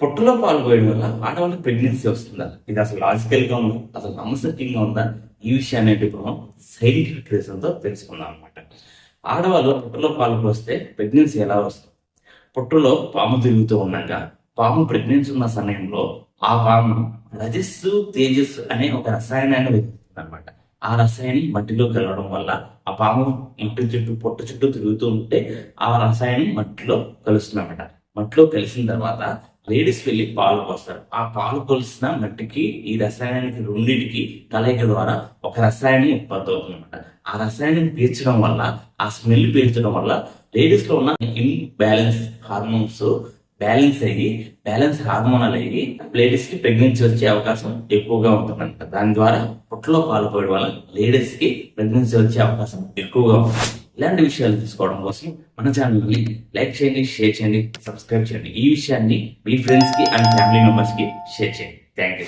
పొట్టులో పాలు పోయడం వల్ల ఆడవాళ్ళకి ప్రెగ్నెన్సీ వస్తుందా? ఇది అసలు లాజికల్గా ఉందా? అసలు నమ్మసక్యంగా ఉందా? ఈ విషయాన్ని ఇప్పుడు మనం సైంటిఫిక్ రీజన్తో తెలుసుకుందాం అనమాట ఆడవాళ్ళు పొట్టులో పాలు పోస్తే ప్రెగ్నెన్సీ ఎలా వస్తుంది? పొట్టులో పాము తిరుగుతూ ఉండగా పాము ప్రెగ్నెన్సీ ఉన్న సమయంలో ఆ పాము రజస్సు తేజస్సు అనే ఒక రసాయనాన్ని వెతుకుతుంది అనమాట ఆ రసాయని మట్టిలో కలవడం వల్ల ఆ పాము మట్టి చుట్టూ పొట్టు చుట్టూ తిరుగుతూ ఉంటే ఆ రసాయనం మట్టిలో కలుస్తుందన్నమాట మట్టిలో కలిసిన తర్వాత లేడీస్ వెళ్ళి పాలు పోస్తారు. ఆ పాలు కొలిసిన మట్టికి ఈ రసాయనానికి రెండింటికి కలయిక ద్వారా ఒక రసాయనం ఉత్పత్తి అవుతుందన్నమాట. ఆ రసాయనం పీల్చడం వల్ల ఆ స్మెల్ పీల్చడం వల్ల లేడీస్లో ఉన్న ఇంబ్యాలెన్స్ హార్మోన్స్ బ్యాలెన్స్ అయ్యి బ్యాలెన్స్ హార్మోనల్ అయ్యి లేడీస్కి ప్రెగ్నెన్సీ వచ్చే అవకాశం ఎక్కువగా ఉంటుందంట దాని ద్వారా పుట్టలో పాలు పోయడం వల్ల లేడీస్కి ప్రెగ్నెన్సీ వచ్చే అవకాశం ఎక్కువగా ఉంటుంది. ఇలాంటి విషయాలు తీసుకోవడం కోసం మన ఛానల్ని లైక్ చేయండి షేర్ చేయండి సబ్స్క్రైబ్ చేయండి. ఈ విషయాన్ని మీ ఫ్రెండ్స్కి అండ్ ఫ్యామిలీ మెంబర్స్కి షేర్ చేయండి. Thank you